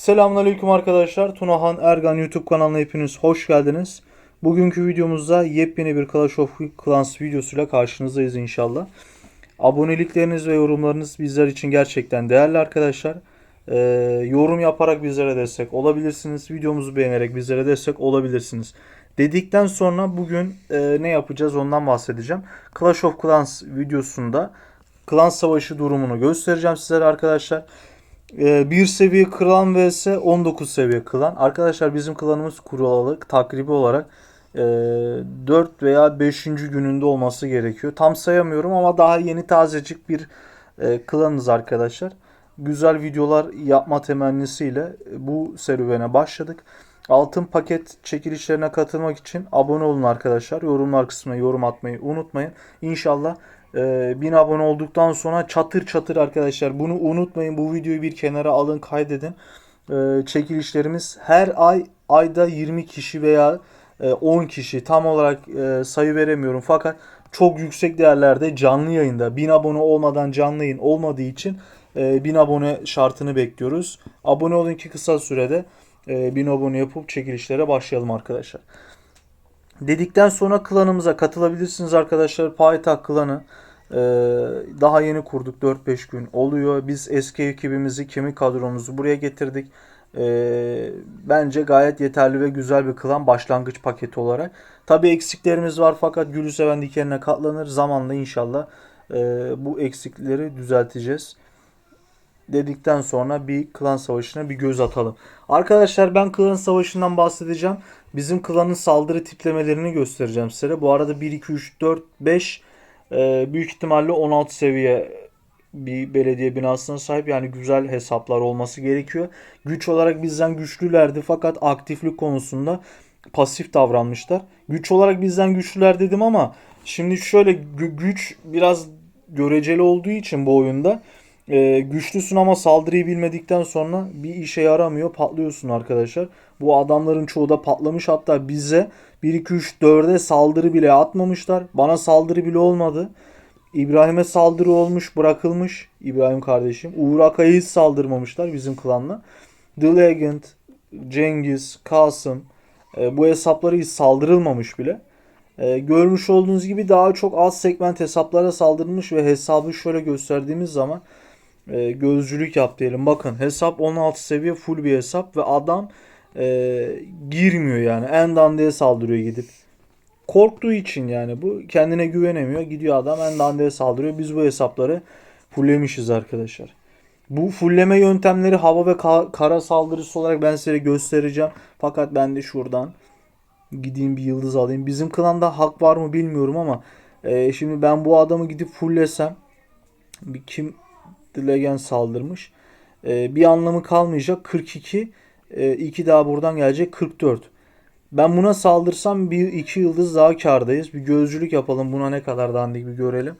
Selamünaleyküm arkadaşlar. Tunahan Ergan YouTube kanalına hepiniz hoş geldiniz. Bugünkü videomuzda yepyeni bir Clash of Clans videosuyla karşınızdayız inşallah. Abonelikleriniz ve yorumlarınız bizler için gerçekten değerli arkadaşlar. Ee, yorum yaparak bizlere destek olabilirsiniz. Videomuzu beğenerek bizlere destek olabilirsiniz. Dedikten sonra bugün e, ne yapacağız ondan bahsedeceğim. Clash of Clans videosunda klan savaşı durumunu göstereceğim sizlere arkadaşlar. Ee, bir seviye klan vs 19 seviye klan. Arkadaşlar bizim klanımız kuralalı takribi olarak e, 4 veya 5. gününde olması gerekiyor. Tam sayamıyorum ama daha yeni tazecik bir e, klanız arkadaşlar. Güzel videolar yapma temennisiyle bu serüvene başladık. Altın paket çekilişlerine katılmak için abone olun arkadaşlar. Yorumlar kısmına yorum atmayı unutmayın. İnşallah e, 1000 abone olduktan sonra çatır çatır arkadaşlar bunu unutmayın. Bu videoyu bir kenara alın kaydedin. E, çekilişlerimiz her ay ayda 20 kişi veya e, 10 kişi tam olarak e, sayı veremiyorum fakat çok yüksek değerlerde canlı yayında 1000 abone olmadan canlı yayın olmadığı için e, 1000 abone şartını bekliyoruz. Abone olun ki kısa sürede e, 1000 abone yapıp çekilişlere başlayalım arkadaşlar. Dedikten sonra klanımıza katılabilirsiniz arkadaşlar. Paytak klanı e, daha yeni kurduk 4-5 gün oluyor. Biz eski ekibimizi, kemik kadromuzu buraya getirdik. E, bence gayet yeterli ve güzel bir klan başlangıç paketi olarak. Tabi eksiklerimiz var fakat gülü seven dikenine katlanır. Zamanla inşallah e, bu eksikleri düzelteceğiz dedikten sonra bir klan savaşına bir göz atalım. Arkadaşlar ben klan savaşından bahsedeceğim. Bizim klanın saldırı tiplemelerini göstereceğim size. Bu arada 1, 2, 3, 4, 5 e, büyük ihtimalle 16 seviye bir belediye binasına sahip. Yani güzel hesaplar olması gerekiyor. Güç olarak bizden güçlülerdi fakat aktiflik konusunda pasif davranmışlar. Güç olarak bizden güçlüler dedim ama şimdi şöyle gü- güç biraz göreceli olduğu için bu oyunda e, güçlüsün ama saldırıyı bilmedikten sonra bir işe yaramıyor. Patlıyorsun arkadaşlar. Bu adamların çoğu da patlamış. Hatta bize 1 2 3 4'e saldırı bile atmamışlar. Bana saldırı bile olmadı. İbrahim'e saldırı olmuş, bırakılmış İbrahim kardeşim. Uğur Akay'ı hiç saldırmamışlar bizim klanla. The Legend, Cengiz, Kasım e, bu hesapları hiç saldırılmamış bile. E, görmüş olduğunuz gibi daha çok az segment hesaplara saldırılmış ve hesabı şöyle gösterdiğimiz zaman e, gözcülük yap diyelim. Bakın hesap 16 seviye full bir hesap ve adam e, girmiyor yani. En dandiye saldırıyor gidip. Korktuğu için yani bu kendine güvenemiyor. Gidiyor adam en dandiye saldırıyor. Biz bu hesapları fulllemişiz arkadaşlar. Bu fullleme yöntemleri hava ve ka- kara saldırısı olarak ben size göstereceğim. Fakat ben de şuradan gideyim bir yıldız alayım. Bizim klanda hak var mı bilmiyorum ama e, şimdi ben bu adamı gidip fulllesem bir kim The saldırmış. E, bir anlamı kalmayacak. 42 e, 2 daha buradan gelecek 44. Ben buna saldırsam bir iki yıldız daha kardayız. Bir gözcülük yapalım. Buna ne kadar dandik bir görelim.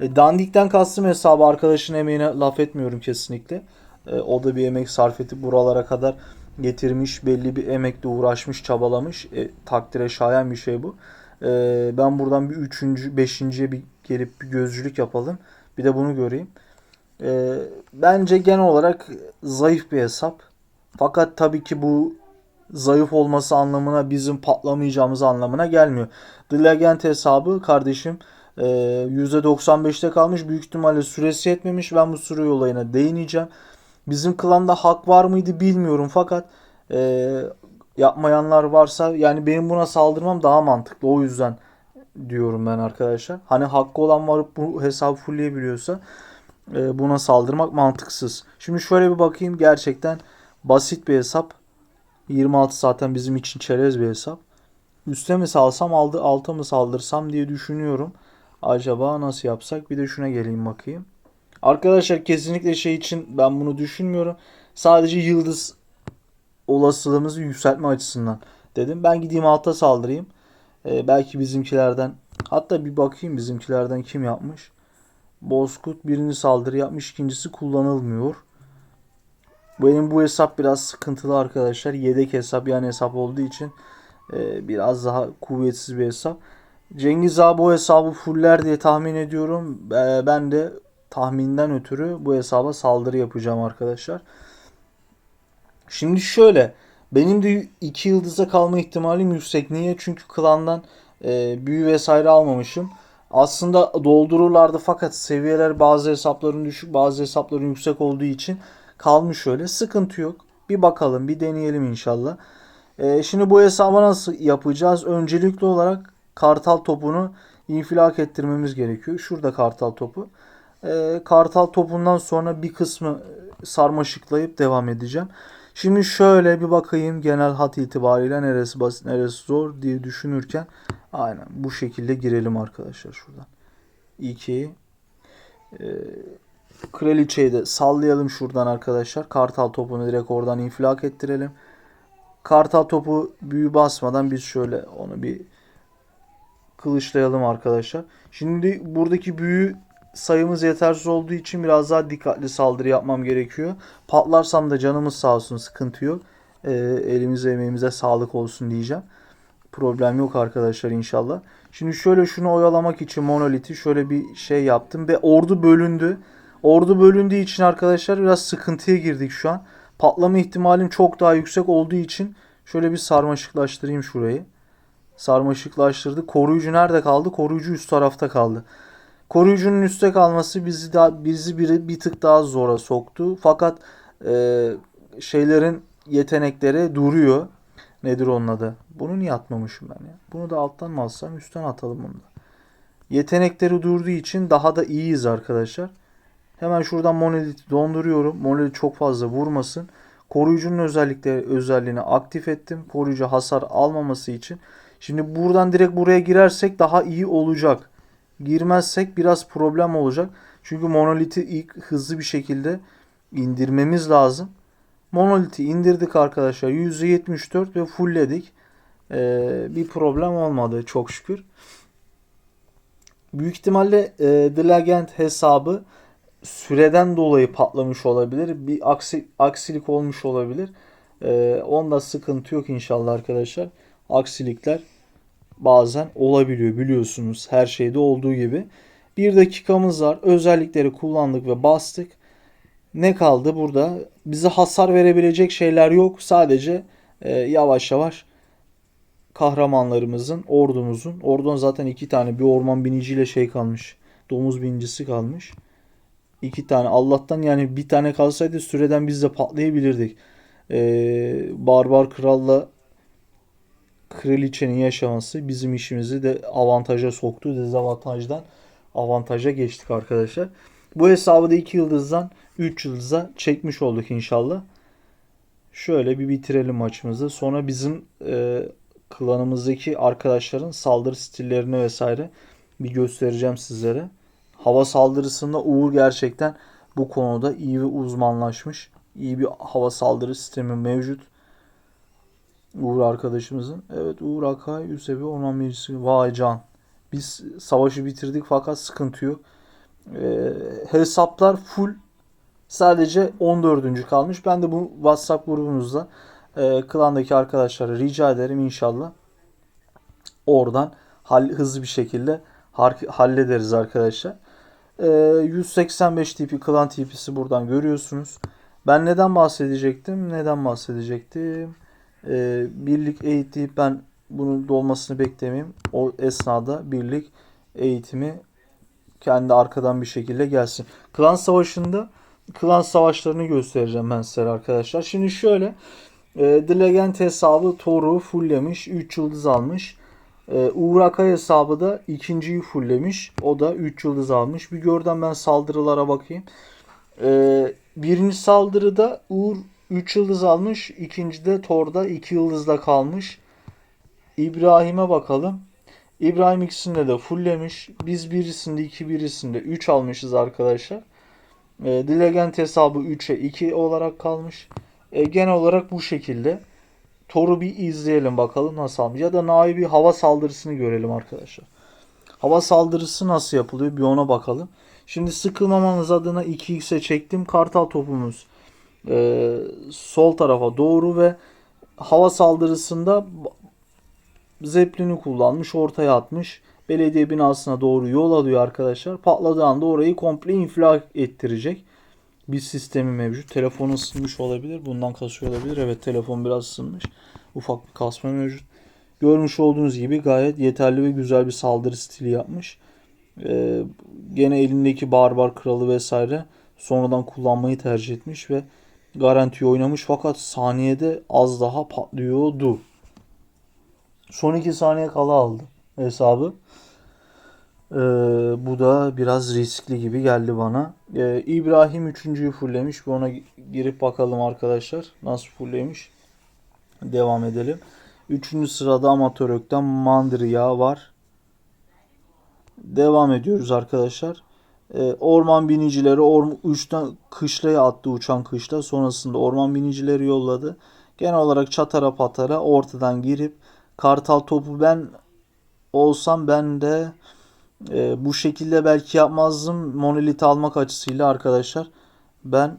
E, dandikten kastım hesabı arkadaşın emeğine laf etmiyorum kesinlikle. E, o da bir emek sarf edip buralara kadar getirmiş. Belli bir emekle uğraşmış, çabalamış. E, takdire şayan bir şey bu. E, ben buradan bir üçüncü, beşinciye bir gelip bir gözcülük yapalım. Bir de bunu göreyim. E, bence genel olarak zayıf bir hesap. Fakat tabii ki bu zayıf olması anlamına bizim patlamayacağımız anlamına gelmiyor. The hesabı kardeşim e, %95'te kalmış. Büyük ihtimalle süresi yetmemiş. Ben bu süre olayına değineceğim. Bizim klanda hak var mıydı bilmiyorum fakat e, yapmayanlar varsa yani benim buna saldırmam daha mantıklı. O yüzden diyorum ben arkadaşlar. Hani hakkı olan varıp bu hesabı fullleyebiliyorsa buna saldırmak mantıksız. Şimdi şöyle bir bakayım gerçekten basit bir hesap. 26 zaten bizim için çerez bir hesap. Üste mi salsam aldı alta mı saldırsam diye düşünüyorum. Acaba nasıl yapsak? Bir de şuna geleyim bakayım. Arkadaşlar kesinlikle şey için ben bunu düşünmüyorum. Sadece yıldız olasılığımızı yükseltme açısından dedim. Ben gideyim alta saldırayım. Ee, belki bizimkilerden hatta bir bakayım bizimkilerden kim yapmış. Bozkurt birinci saldırı yapmış. ikincisi kullanılmıyor. Benim bu hesap biraz sıkıntılı arkadaşlar. Yedek hesap yani hesap olduğu için e, biraz daha kuvvetsiz bir hesap. Cengiz abi bu hesabı fuller diye tahmin ediyorum. E, ben de tahminden ötürü bu hesaba saldırı yapacağım arkadaşlar. Şimdi şöyle benim de 2 yıldıza kalma ihtimalim yüksek. Niye? Çünkü klandan e, büyü vesaire almamışım. Aslında doldururlardı fakat seviyeler bazı hesapların düşük bazı hesapların yüksek olduğu için kalmış öyle. Sıkıntı yok. Bir bakalım bir deneyelim inşallah. E, şimdi bu hesabı nasıl yapacağız? Öncelikli olarak kartal topunu infilak ettirmemiz gerekiyor. Şurada kartal topu. E, kartal topundan sonra bir kısmı sarmaşıklayıp devam edeceğim. Şimdi şöyle bir bakayım genel hat itibariyle neresi basit neresi zor diye düşünürken aynen bu şekilde girelim arkadaşlar şuradan. 2 e, Kraliçeyi de sallayalım şuradan arkadaşlar. Kartal topunu direkt oradan infilak ettirelim. Kartal topu büyü basmadan biz şöyle onu bir kılıçlayalım arkadaşlar. Şimdi buradaki büyü sayımız yetersiz olduğu için biraz daha dikkatli saldırı yapmam gerekiyor. Patlarsam da canımız sağ olsun sıkıntı yok. Ee, elimize emeğimize sağlık olsun diyeceğim. Problem yok arkadaşlar inşallah. Şimdi şöyle şunu oyalamak için monoliti şöyle bir şey yaptım ve ordu bölündü. Ordu bölündüğü için arkadaşlar biraz sıkıntıya girdik şu an. Patlama ihtimalim çok daha yüksek olduğu için şöyle bir sarmaşıklaştırayım şurayı. Sarmaşıklaştırdı. Koruyucu nerede kaldı? Koruyucu üst tarafta kaldı. Koruyucunun üstte kalması bizi daha bizi bir, bir tık daha zora soktu. Fakat e, şeylerin yetenekleri duruyor. Nedir onun adı? Bunu niye atmamışım ben ya? Bunu da alttan mı alsam üstten atalım bunu da. Yetenekleri durduğu için daha da iyiyiz arkadaşlar. Hemen şuradan monoliti donduruyorum. Monolit çok fazla vurmasın. Koruyucunun özellikleri özelliğini aktif ettim. Koruyucu hasar almaması için. Şimdi buradan direkt buraya girersek daha iyi olacak. Girmezsek biraz problem olacak. Çünkü monoliti ilk hızlı bir şekilde indirmemiz lazım. Monoliti indirdik arkadaşlar. %74 ve fullledik. Ee, bir problem olmadı çok şükür. Büyük ihtimalle e, Legend hesabı süreden dolayı patlamış olabilir. Bir aksi, aksilik olmuş olabilir. Ee, onda sıkıntı yok inşallah arkadaşlar. Aksilikler bazen olabiliyor biliyorsunuz her şeyde olduğu gibi. Bir dakikamız var. Özellikleri kullandık ve bastık. Ne kaldı burada? Bize hasar verebilecek şeyler yok. Sadece e, yavaş yavaş kahramanlarımızın, ordumuzun. Ordunun zaten iki tane bir orman biniciyle şey kalmış. Domuz binicisi kalmış. İki tane. Allah'tan yani bir tane kalsaydı süreden biz de patlayabilirdik. Ee, Barbar Kral'la kraliçenin yaşaması bizim işimizi de avantaja soktu. Dezavantajdan avantaja geçtik arkadaşlar. Bu hesabı da 2 yıldızdan 3 yıldıza çekmiş olduk inşallah. Şöyle bir bitirelim maçımızı. Sonra bizim e, klanımızdaki arkadaşların saldırı stillerini vesaire bir göstereceğim sizlere. Hava saldırısında Uğur gerçekten bu konuda iyi ve uzmanlaşmış. İyi bir hava saldırı sistemi mevcut. Uğur arkadaşımızın. Evet Uğur Akay, Üsevi Orman Meclisi. Vay can. Biz savaşı bitirdik fakat sıkıntı yok. Ee, hesaplar full. Sadece 14. kalmış. Ben de bu WhatsApp grubumuzda e, klandaki arkadaşlara rica ederim inşallah. Oradan hal, hızlı bir şekilde hallederiz arkadaşlar. E, 185 tipi klan tipisi buradan görüyorsunuz. Ben neden bahsedecektim? Neden bahsedecektim? E, birlik eğitip ben bunun dolmasını beklemeyeyim. O esnada birlik eğitimi kendi arkadan bir şekilde gelsin. Klan savaşında klan savaşlarını göstereceğim ben size arkadaşlar. Şimdi şöyle e, The hesabı Thor'u fulllemiş. 3 yıldız almış. E, Uğur Akay hesabı da ikinciyi fulllemiş. O da 3 yıldız almış. Bir gördüm ben saldırılara bakayım. E, birinci saldırıda Uğur 3 yıldız almış. İkincide Thor'da 2 yıldızda kalmış. İbrahim'e bakalım. İbrahim ikisinde de fulllemiş. Biz birisinde 2 birisinde 3 almışız arkadaşlar. E, The Legend hesabı 3'e 2 olarak kalmış. E, genel olarak bu şekilde. Thor'u bir izleyelim bakalım nasıl almış. Ya da Na'yı bir hava saldırısını görelim arkadaşlar. Hava saldırısı nasıl yapılıyor bir ona bakalım. Şimdi sıkılmamanız adına 2x'e çektim. Kartal topumuz e, sol tarafa doğru ve hava saldırısında Zeppelin'i kullanmış, ortaya atmış. Belediye binasına doğru yol alıyor arkadaşlar. Patladığı anda orayı komple infilak ettirecek. bir sistemi mevcut. Telefon ısınmış olabilir. Bundan kasıyor olabilir. Evet telefon biraz ısınmış. Ufak bir kasma mevcut. Görmüş olduğunuz gibi gayet yeterli ve güzel bir saldırı stili yapmış. Ee, gene elindeki barbar kralı vesaire sonradan kullanmayı tercih etmiş ve garantiyi oynamış fakat saniyede az daha patlıyordu. Son 2 saniye kala aldı hesabı. Ee, bu da biraz riskli gibi geldi bana. Ee, İbrahim üçüncüyü fulllemiş. Bir ona girip bakalım arkadaşlar. Nasıl fulllemiş. Devam edelim. Üçüncü sırada amatör ökten Mandriya var. Devam ediyoruz arkadaşlar. Ee, orman binicileri orm uçtan kışlaya attı uçan kışla. Sonrasında orman binicileri yolladı. Genel olarak çatara patara ortadan girip kartal topu ben olsam ben de e, bu şekilde belki yapmazdım. Monolit almak açısıyla arkadaşlar ben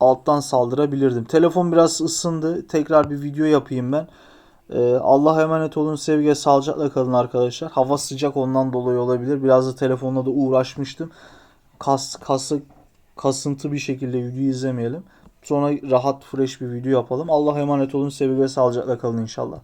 alttan saldırabilirdim. Telefon biraz ısındı. Tekrar bir video yapayım ben. Ee, Allah'a emanet olun. Sevgiye sağlıcakla kalın arkadaşlar. Hava sıcak ondan dolayı olabilir. Biraz da telefonla da uğraşmıştım. Kas, kası, kasıntı bir şekilde video izlemeyelim. Sonra rahat fresh bir video yapalım. Allah'a emanet olun. Sevgiye sağlıcakla kalın inşallah.